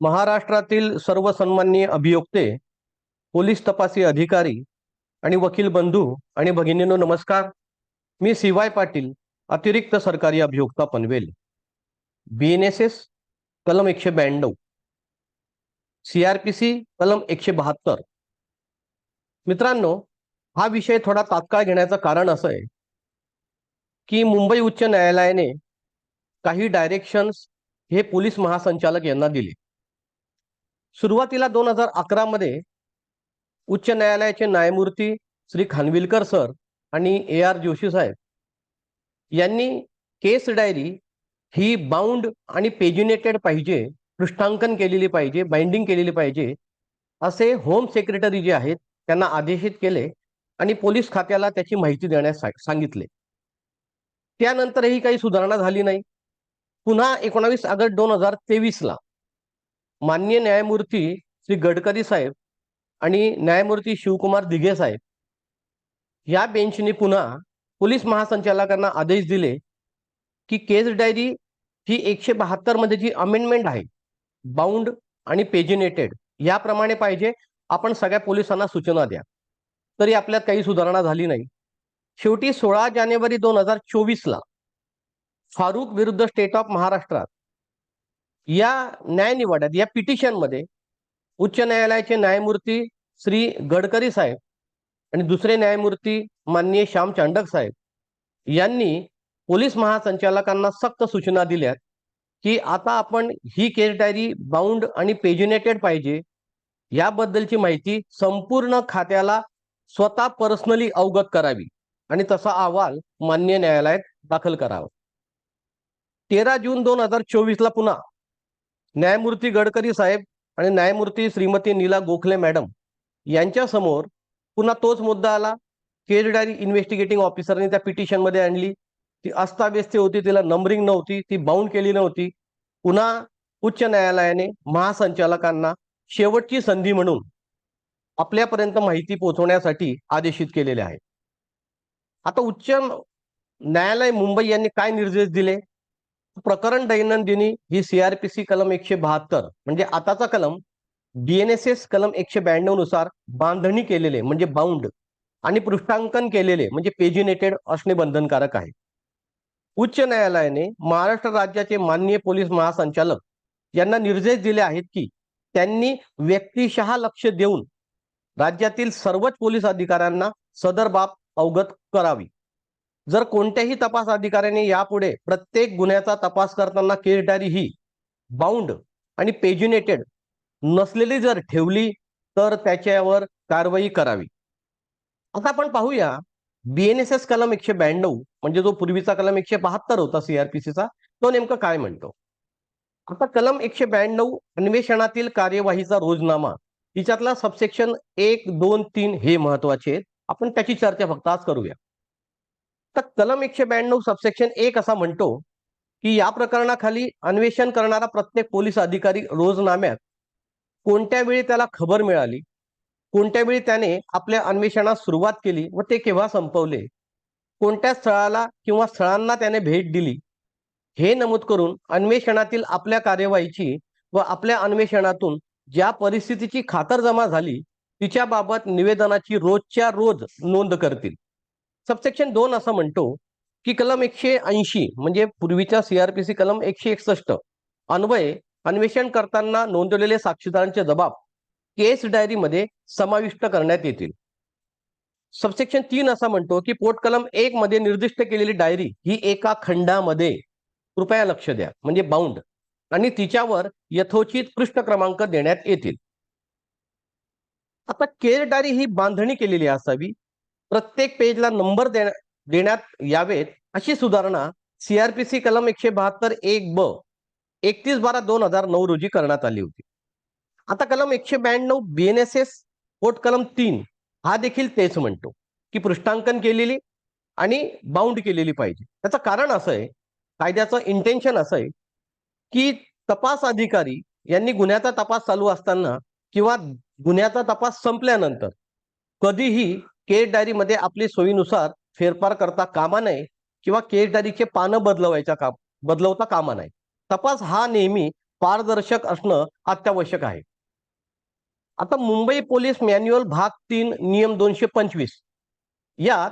महाराष्ट्रातील सर्व सन्माननीय अभियोक्ते पोलीस तपासी अधिकारी आणि वकील बंधू आणि भगिनींनो नमस्कार. मी सीवाय पाटील अतिरिक्त सरकारी अभियोक्ता Panvel. B N S S कलम एकशे ब्याण्णव. सी आर पी सी कलम एकशे बहात्तर. मित्रांनो हा विषय थोडा तात्काळ घेण्याचं कारण असं आहे की मुंबई उच्च न्यायालयाने काही डायरेक्शन्स हे पोलीस महासंचालक यांना दिले. सुरुवातीला दोन हजार अकरा मध्ये उच्च न्यायालयाचे न्यायमूर्ती श्री खानविलकर सर आणि ए आर जोशी साहेब यांनी केस डायरी ही बाउंड आणि पेजिनेटेड पाहिजे पृष्ठांकन केलेली पाहिजे बाइंडिंग केलेली पाहिजे असे होम सेक्रेटरी जे आहेत त्यांना आदेशित केले आणि पोलीस खात्याला त्याची माहिती देण्यास सांगितले. त्यानंतरही काही सुधारणा झाली नाही. पुन्हा एकोणावीस ऑगस्ट दोन हजार तेवीस ला मान्य न्यायमूर्ती श्री गडकरी साहेब आणि न्यायमूर्ती शिवकुमार दिघे साहेब या बेंचने पुन्हा पोलीस महासंचालकांना आदेश दिले की केस डायरी ही एकशे बहात्तरमध्ये जी अमेंडमेंट आहे बाउंड आणि पेजिनेटेड याप्रमाणे पाहिजे. आपण सगळ्या पोलिसांना सूचना द्या. तरी आपल्यात काही सुधारणा झाली नाही. शेवटी सोळा जानेवारी दोन हजार चोवीसला फारुख विरुद्ध स्टेट ऑफ महाराष्ट्रात या न्यायनिवाड्यात या पिटिशनमध्ये उच्च न्यायालयाचे न्यायमूर्ती श्री गडकरी साहेब आणि दुसरे न्यायमूर्ती माननीय श्याम चांडक साहेब यांनी पोलीस महासंचालकांना सक्त सूचना दिल्यात की आता आपण ही केस डायरी बाउंड आणि पेजिनेटेड पाहिजे याबद्दलची माहिती संपूर्ण खात्याला स्वतः पर्सनली अवगत करावी आणि तसा अहवाल मान्य न्यायालयात दाखल करावा. तेरा जून दोन हजार चोवीस ला पुन्हा न्यायमूर्ती गडकरी साहेब आणि न्यायमूर्ती श्रीमती नीला गोखले मॅडम यांच्यासमोर पुन्हा तोच मुद्दा आला. केस डायरी इन्व्हेस्टिगेटिंग ऑफिसरने त्या पिटिशनमध्ये आणली. ती अस्ताव्यस्ती होती तिला नंबरिंग नव्हती ती बाउंड केली नव्हती. पुन्हा उच्च न्यायालयाने महासंचालकांना शेवटची संधी म्हणून आपल्यापर्यंत माहिती पोहोचवण्यासाठी आदेशित केलेले आहे. आता उच्च न्यायालय मुंबई यांनी काय निर्देश दिले? प्रकरण दैनंदिनी ही सीआरपीसी कलम एकशे बहात्तर म्हणजे आताचा कलम डीएनएसएस कलम एकशे ब्याण्णवनुसार बांधणी केलेले म्हणजे बाउंड आणि पृष्ठांकन केलेले म्हणजे पेजिनेटेड असणे बंधनकारक आहे. उच्च न्यायालयाने महाराष्ट्र राज्याचे माननीय पोलीस महासंचालक यांना निर्देश दिले आहेत की त्यांनी व्यक्तिशः लक्ष देऊन राज्यातील सर्वच पोलीस अधिकाऱ्यांना सदर बाब अवगत करावी. जर कोणत्याही तपास अधिकाऱ्याने यापुढे प्रत्येक गुन्ह्याचा तपास करताना केस डायरी ही बाउंड आणि पेजिनेटेड नसलेली जर ठेवली तर त्याच्यावर कारवाई करावी. आता आपण पाहूया बीएनएसएस कलम एकशे ब्याण्णव म्हणजे जो पूर्वीचा कलम एकशे बहात्तर होता सीआरपीसीचा तो नेमकं काय म्हणतो? आता कलम एकशे ब्याण्णव अन्वेषणातील कार्यवाहीचा रोजनामा तिच्यातला सबसेक्शन एक दोन तीन हे महत्त्वाचे आहेत. आपण त्याची चर्चा फक्त आज करूया. तर कलम एकशे ब्याण्णव सबसेक्शन एक असा म्हणतो की या प्रकरणाखाली अन्वेषण करणारा प्रत्येक पोलीस अधिकारी रोजनाम्यात कोणत्या वेळी त्याला खबर मिळाली कोणत्या वेळी त्याने आपल्या अन्वेषणास सुरुवात केली व ते केव्हा संपवले कोणत्या स्थळाला किंवा स्थळांना त्याने भेट दिली हे नमूद करून अन्वेषणातील आपल्या कार्यवाहीची व आपल्या अन्वेषणातून ज्या परिस्थितीची खातरजमा झाली तिच्याबाबत निवेदनाची रोजच्या रोज नोंद करतील. सबसेक्शन दोन असं म्हणतो की कलम एकशे ऐंशी म्हणजे पूर्वीच्या सीआरपीसी कलम एकशे एकसष्ट अन्वये अन्वेषण करताना नोंदवलेले साक्षीदारांचे जबाब केस डायरीमध्ये समाविष्ट करण्यात येतील. सबसेक्शन तीन असा म्हणतो की पोट कलम एक मध्ये निर्दिष्ट केलेली डायरी ही एका खंडामध्ये कृपया लक्ष द्या म्हणजे बाउंड आणि तिच्यावर यथोचित पृष्ठ क्रमांक देण्यात येतील. आता केस डायरी ही बांधणी केलेली असावी प्रत्येक पेजला नंबर देण्यात यावेत अशी सुधारणा सीआरपीसी कलम एकशे बहात्तर एक ब एकतीस बारा दोन हजार नऊ रोजी करण्यात आली होती. आता कलम एकशे ब्याण्णव बीएनएसएस पोट कलम तीन हा देखील तेच म्हणतो की पृष्ठांकन केलेली आणि बाउंड केलेली पाहिजे. त्याचं कारण असं आहे कायद्याचं इंटेन्शन असं आहे की तपास अधिकारी यांनी गुन्ह्याचा तपास चालू असताना किंवा गुन्ह्याचा तपास संपल्यानंतर कधीही केस डायरीमध्ये आपली सोयीनुसार फेरफार करता कामा नये किंवा केस डायरीचे पानं बदलवायच्या काम बदलवता कामा नये. तपास हा नेहमी पारदर्शक असणं अत्यावश्यक आहे. आता मुंबई पोलीस मॅन्युअल भाग तीन नियम दोनशे पंचवीस. यात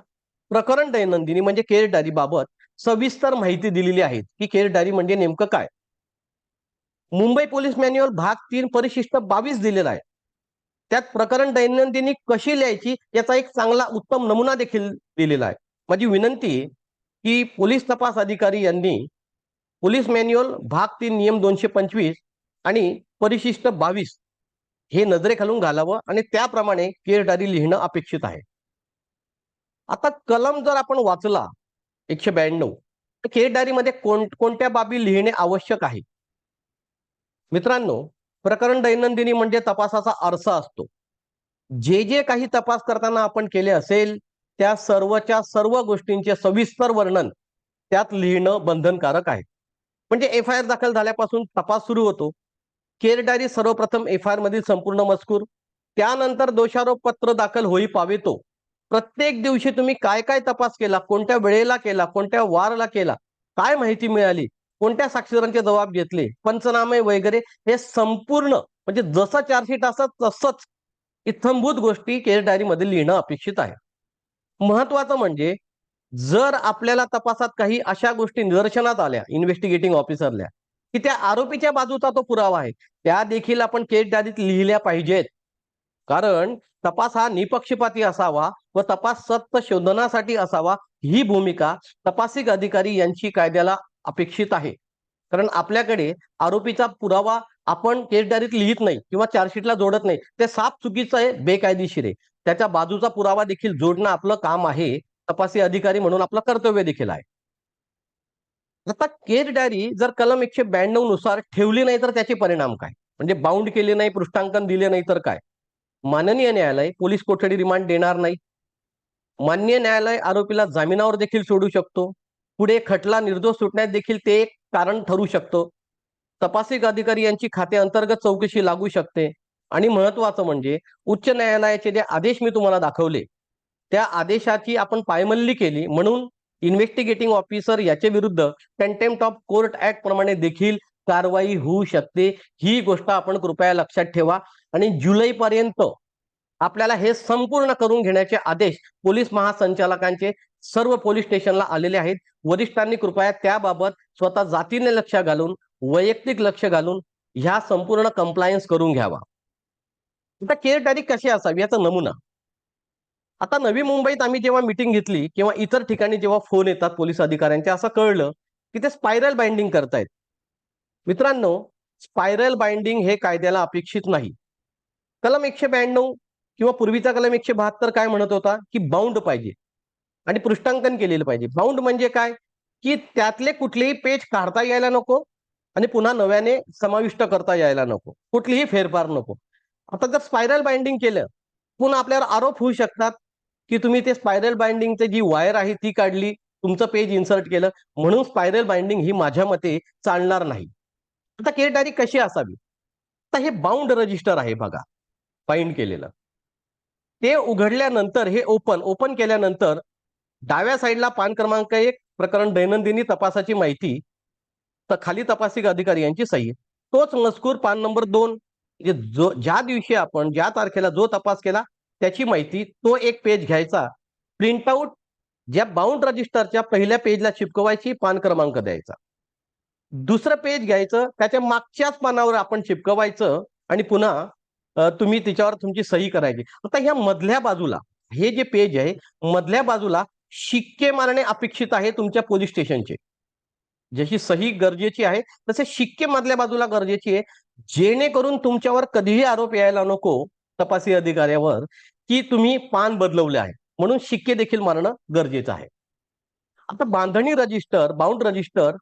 प्रकरण दैनंदिनी म्हणजे केरडारी बाबत सविस्तर माहिती दिलेली आहे. की केरडारी म्हणजे नेमकं काय? मुंबई पोलीस मॅन्युअल भाग तीन परिशिष्ट बावीस दिलेला आहे. त्यात प्रकरण दैनंदिनी कशी लिहायची याचा एक चांगला उत्तम नमुना देखील दिलेला आहे. माझी विनंती की पोलीस तपास अधिकारी यांनी पोलीस मॅन्युअल भाग तीन नियम दोनशे पंचवीस आणि परिशिष्ट बावीस हे नजरेखालून घालावं आणि त्याप्रमाणे केरडारी लिहिणं अपेक्षित आहे. आता कलम जर आपण वाचला एकशे ब्याण्णव तर केरडारीमध्ये कोण कोणत्या बाबी लिहिणे आवश्यक आहे? मित्रांनो प्रकरण दैनंदिनी म्हणजे तपासाचा आरसा असतो. जे जे काही तपास करताना आपण केले असेल त्या सर्वच्या सर्व गोष्टींचे सविस्तर वर्णन त्यात लिहिणं बंधनकारक आहे. म्हणजे एफ आय आर दाखल झाल्यापासून तपास सुरू होतो. केर डायरी सर्वप्रथम एफ आय आर मधील संपूर्ण मजकूर त्यानंतर दोषारोप पत्र दाखल होई पावेतो प्रत्येक दिवशी तुम्ही काय काय तपास केला कोणत्या वेळेला केला कोणत्या वारला केला काय माहिती मिळाली कोणत्या साक्षीदारांचे जबाब घेतले? पंचनामे वगैरे हे संपूर्ण म्हणजे जसं चार्जशीट असतात तसंच इथंभूत गोष्टी केस डायरीमध्ये लिहिणं अपेक्षित आहे. महत्वाचं म्हणजे जर आपल्याला तपासात काही अशा गोष्टी निदर्शनात आल्या इन्व्हेस्टिगेटिंग ऑफिसरल्या की त्या आरोपीच्या बाजूचा तो पुरावा आहे त्या देखील आपण केस डायरीत लिहिल्या पाहिजेत. कारण तपास हा निपक्षपाती असावा व तपास सत्य शोधनासाठी असावा ही भूमिका तपासिक अधिकारी यांची कायद्याला अपेक्षित आहे. कारण आपल्याकडे आरोपीचा पुरावा आपण केस डायरीत लिहित नाही किंवा चार्जशीटला जोडत नाही. ते साफ चुकीचं आहे बेकायदेशीर आहे. त्याच्या बाजूचा पुरावा देखील जोडणं आपलं काम आहे तपासी अधिकारी म्हणून आपलं कर्तव्य देखील आहे. आता केस डायरी जर कलम एकशे ब्याण्णवनुसार ठेवली नाही तर त्याचे परिणाम काय? म्हणजे बाउंड केले नाही पृष्ठांकन दिले नाही तर काय? माननीय न्यायालय पोलीस कोठडी रिमांड देणार नाही. मान्य न्यायालय आरोपीला जामिनावर देखील सोडू शकतो. पुढे खटला निर्दोष सुटण्यात देखील ते एक कारण ठरू शकतो. तपासिक अधिकारी यांची खाते अंतर्गत चौकशी लागू शकते. आणि महत्वाचं म्हणजे उच्च न्यायालयाचे जे आदेश मी तुम्हाला दाखवले त्या आदेशाची आपण पायमल्ली केली म्हणून इन्व्हेस्टिगेटिंग ऑफिसर याच्या विरुद्ध कंटेम्प्ट ऑफ कोर्ट ऍक्ट प्रमाणे देखील कारवाई होऊ शकते. ही गोष्ट आपण कृपया लक्षात ठेवा. आणि जुलै पर्यंत आपल्याला हे संपूर्ण करून घेण्याचे आदेश पोलीस महासंचालकांचे सर्व पोलीस स्टेशनला आलेले आहेत. वरिष्ठांनी कृपया त्याबाबत स्वतः जातीने लक्ष घालून वैयक्तिक लक्ष घालून ह्या संपूर्ण कंप्लायन्स करून घ्यावा. आता केअर टॅरिफ कशी असावी याचा नमुना. आता नवी मुंबईत आम्ही जेव्हा मिटिंग घेतली किंवा इतर ठिकाणी जेव्हा फोन येतात पोलीस अधिकाऱ्यांचे असं कळलं की ते स्पायरल बाइंडिंग करतायत. मित्रांनो स्पायरल बाइंडिंग हे कायद्याला अपेक्षित नाही. कलम एकशे ब्याण्णव किंवा पूर्वीचा कलम एकशे बहात्तर काय म्हणत होता? की बाउंड पाहिजे. आणि पृष्ठांकन केलेलं पाहिजे. बाउंड म्हणजे काय? की त्यातले कुठलेही पेज काढता यायला नको आणि पुन्हा नव्याने समाविष्ट करता यायला नको. कुठलीही फेरफार नको. आता जर स्पायरल बाइंडिंग केलं पुन्हा आपल्यावर आरोप होऊ शकतात की तुम्ही ते स्पायरल बाइंडिंगचे जी वायर आहे ती काढली तुमचं पेज इन्सर्ट केलं म्हणून स्पायरल बाइंडिंग ही माझ्या मते चालणार नाही. आता केस डायरी कशी असावी? आता हे बाउंड रजिस्टर आहे बघा बाइंड केलेलं. ते उघडल्यानंतर हे ओपन ओपन केल्यानंतर डाव्या साईडला पान क्रमांक एक प्रकरण दैनंदिनी तपासाची माहिती. तर खाली तपासिक अधिकारी यांची सही. तोच मजकूर पान नंबर दोन. म्हणजे जो ज्या दिवशी आपण ज्या तारखेला जो तपास केला त्याची माहिती तो एक पेज घ्यायचा. प्रिंटआउट ज्या बाउंड रजिस्टरच्या पहिल्या पेजला चिपकवायची पान क्रमांक द्यायचा. दुसरं पेज घ्यायचं त्याच्या मागच्याच पानावर आपण चिपकवायचं आणि पुन्हा तुम्ही तिच्यावर तुमची सही करायची. आता ह्या मधल्या बाजूला हे जे पेज आहे मधल्या बाजूला शिक्के मारणे अपेक्षित आहे तुमच्या पोलीस स्टेशनचे. जशी सही गरजेची आहे तसे शिक्के मधल्या बाजूला गरजेची आहे. जेणेकरून तुमच्यावर कधीही आरोप यायला नको तपासी अधिकाऱ्यावर की तुम्ही पान बदलवले आहे. म्हणून शिक्के देखील मारणं गरजेचं आहे. आता बांधणी रजिस्टर बाउंड रजिस्टर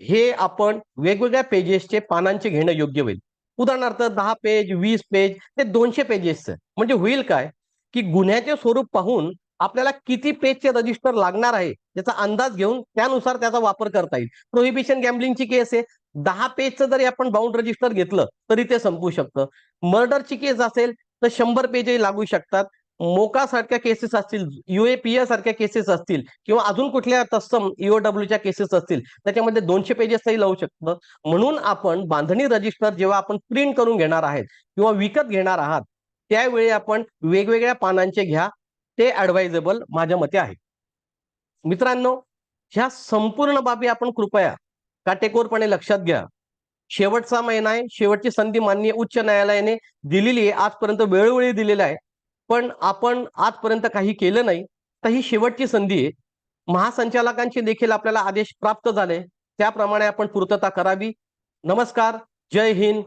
हे आपण वेगवेगळ्या पेजेसचे पानांचे घेणं योग्य होईल. उदाहरणार्थ दहा पेज वीस पेज ते दोनशे पेजेसचं. म्हणजे होईल काय? की गुन्ह्याचे स्वरूप पाहून आपल्याला किती पेजचे रजिस्टर लागणार आहे याचा अंदाज घेऊन त्यानुसार त्याचा वापर करता येईल. प्रोहिबिशन गॅम्बलिंगची केस आहे. दहा पेजचं जरी आपण बाउंड रजिस्टर घेतलं तरी ते संपू शकतं. मर्डरची केस असेल तर शंभर पेजही लागू शकतात. मोका सारख्या केसेस असतील युएपीए सारख्या केसेस असतील किंवा अजून कुठल्या तत्सम ईओडब्ल्यूच्या केसेस असतील त्याच्यामध्ये दोनशे पेजेसही लावू शकतं. म्हणून आपण बांधणी रजिस्टर जेव्हा आपण प्रिंट करून घेणार आहेत किंवा विकत घेणार आहात त्यावेळी आपण वेगवेगळ्या पानांचे घ्या ते ॲडवायझेबल माझ्या मते आहे. मित्रांनो ह्या संपूर्ण बाबी आपण कृपया काटेकोरपणे लक्षात घ्या. शेवटचा महिना आहे शेवटची संधी माननीय उच्च न्यायालयाने दिलेली आहे आजपर्यंत वेळोवेळी दिलेला आहे. पण आपण आजपर्यंत काही केलं नाही तर ही शेवटची संधी आहे. महासंचालकांचे देखील आपल्याला आदेश प्राप्त झाले त्याप्रमाणे आपण पूर्तता करावी. नमस्कार जय हिंद.